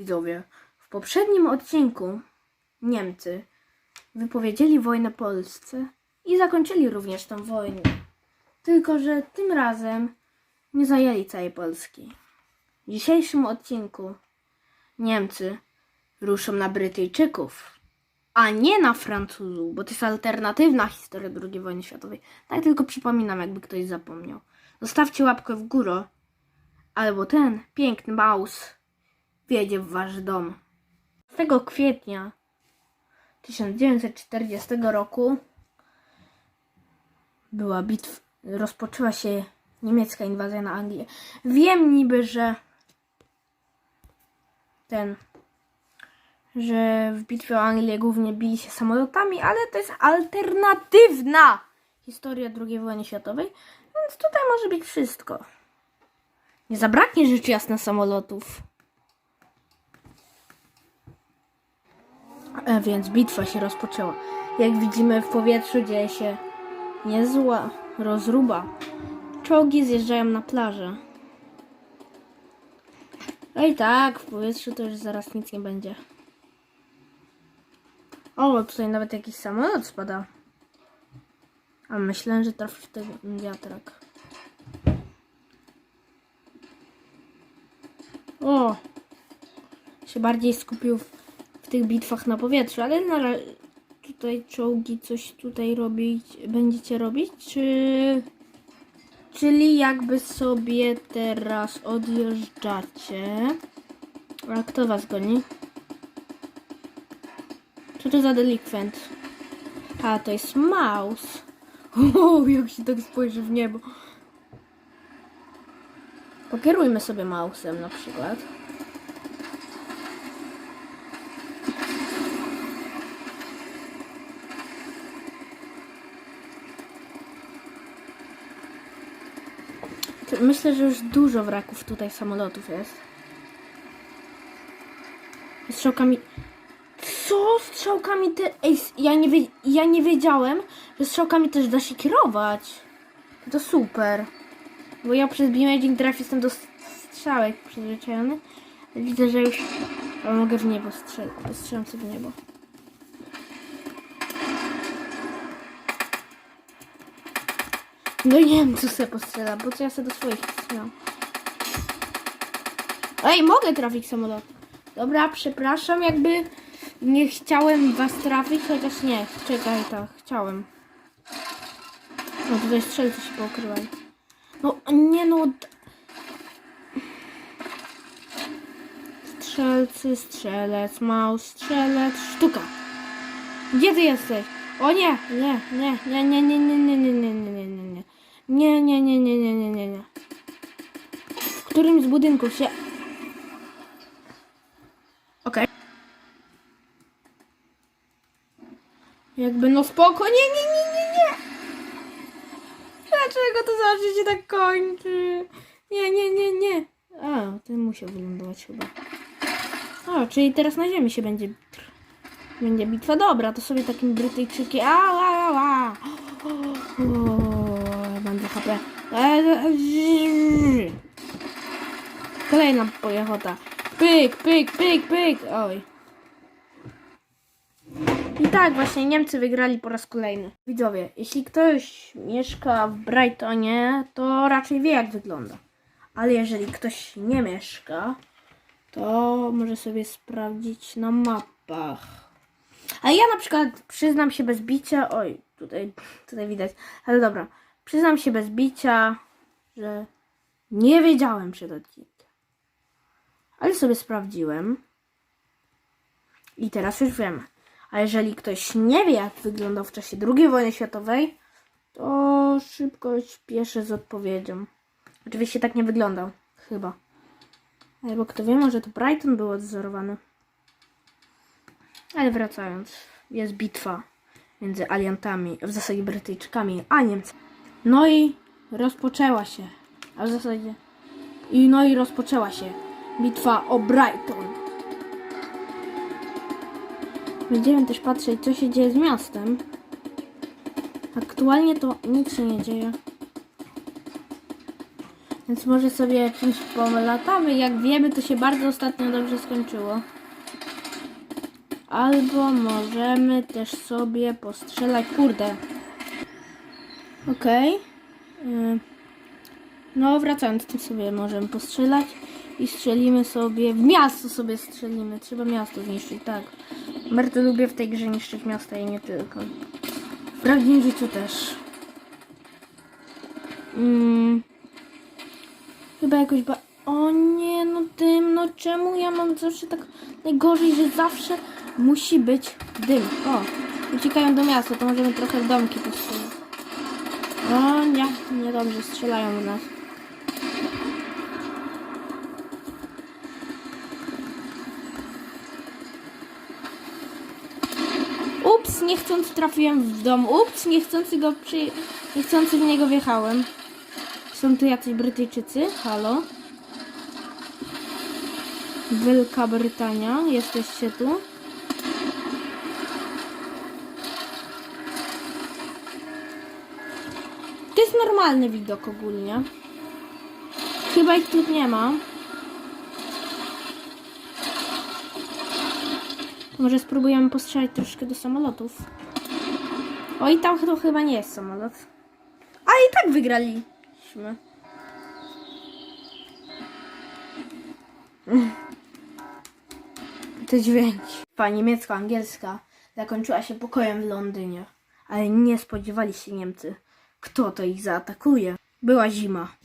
Widzowie, w poprzednim odcinku Niemcy wypowiedzieli wojnę Polsce i zakończyli również tę wojnę. Tylko, że tym razem nie zajęli całej Polski. W dzisiejszym odcinku Niemcy ruszą na Brytyjczyków, a nie na Francuzów, bo to jest alternatywna historia II wojny światowej. Tak tylko przypominam, jakby ktoś zapomniał. Zostawcie łapkę w górę, albo ten piękny maus wjedzie w wasz dom. 6 kwietnia 1940 roku była bitwa, rozpoczęła się niemiecka inwazja na Anglię. Wiem niby, że ten, że w bitwie o Anglię głównie bili się samolotami, ale to jest alternatywna historia II wojny światowej, więc tutaj może być wszystko. Nie zabraknie rzecz jasna samolotów. A więc bitwa się rozpoczęła. Jak widzimy w powietrzu dzieje się niezła rozruba. Czołgi zjeżdżają na plażę. No i tak, w powietrzu to już zaraz nic nie będzie. O, tutaj nawet jakiś samolot spada. A myślę, że trafi w ten wiatrak. O! Się bardziej skupił tych bitwach na powietrzu, ale na tutaj czołgi coś tutaj robić, będziecie robić, czy... Czyli jakby sobie teraz odjeżdżacie. A kto was goni? Co to za delikwent? A, to jest maus. O, jak się tak spojrzy w niebo. Pokierujmy sobie mausem na przykład. Myślę, że już dużo wraków tutaj samolotów jest. Strzałkami. Co? Strzałkami te. Ej, ja nie, wie... ja nie wiedziałem, że strzałkami też da się kierować. To super. Bo ja przez Biomagic Drive jestem do strzałek przyzwyczajony. Widzę, że już mogę w niebo strzelać. Strzelam sobie w niebo. No wiem, co sobie postrzela, bo co ja sobie do swoich strzelam. Ej, mogę trafić samolot. Dobra, przepraszam, jakby nie chciałem was trafić, chociaż nie, czekaj, tak, chciałem. No tutaj strzelcy się pokrywają. No nie no. Strzelcy, strzelec, maus, strzelec, sztuka. Gdzie ty jesteś? O nie, nie, nie, nie, nie, nie, nie, nie, nie, nie, nie, nie, nie, nie. Nie, nie, nie, nie, nie, nie, nie. W którym z budynków się... Okej. Jakby no spoko, nie, nie, nie, nie, nie. Dlaczego to zawsze się tak kończy? Nie, nie, nie, nie. A, ten musiał wylądować chyba. O, czyli teraz na ziemi się będzie... Będzie bitwa. Dobra, to sobie takim Brytyjczykiem... A, a, a, a. O, będę HP. Kolejna pojechota. Pyk, pyk, pyk, pyk. Oj. I tak właśnie Niemcy wygrali po raz kolejny. Widzowie, jeśli ktoś mieszka w Brightonie, to raczej wie jak wygląda. Ale jeżeli ktoś nie mieszka, to może sobie sprawdzić na mapach. A ja na przykład przyznam się bez bicia. Oj, tutaj, tutaj widać. Ale dobra. Przyznam się bez bicia, że nie wiedziałem przed odcinkiem. Ale sobie sprawdziłem. I teraz już wiem. A jeżeli ktoś nie wie, jak wyglądał w czasie II wojny światowej, to szybko śpieszę z odpowiedzią. Oczywiście tak nie wyglądał. Chyba. Albo kto wie, może to Brighton był odzorowany. Ale wracając, jest bitwa między aliantami, w zasadzie Brytyjczykami, a Niemcami. No i rozpoczęła się, a w zasadzie i no i rozpoczęła się bitwa o Brighton. Będziemy też patrzeć, co się dzieje z miastem. Aktualnie to nic się nie dzieje. Więc może sobie czymś polatamy. Jak wiemy, to się bardzo ostatnio dobrze skończyło. Albo możemy też sobie postrzelać. Kurde. Okej. Y, No, wracając, to sobie możemy postrzelać. I strzelimy sobie. W miasto sobie strzelimy. Trzeba miasto zniszczyć, tak. Bardzo lubię w tej grze niszczyć miasta i nie tylko. W prawdziwym życiu też. Mm. Chyba jakoś ba... O nie, no dym, no czemu ja mam zawsze tak najgorzej, że zawsze musi być dym. O, uciekają do miasta, to możemy trochę domki postrzelać. O nie, niedobrze, strzelają w nas. Ups, niechcący trafiłem w dom. Ups, niechcący go przy... Niechcący w niego wjechałem. Są tu jacyś Brytyjczycy? Halo? Wielka Brytania, jesteście tu? To jest normalny widok ogólnie. Chyba ich tu nie ma. Może spróbujemy postrzelać troszkę do samolotów. O i tam to chyba nie jest samolot. A i tak wygraliśmy. Te dźwięki. Pani niemiecko-angielska zakończyła się pokojem w Londynie. Ale nie spodziewali się Niemcy, kto to ich zaatakuje. Była zima.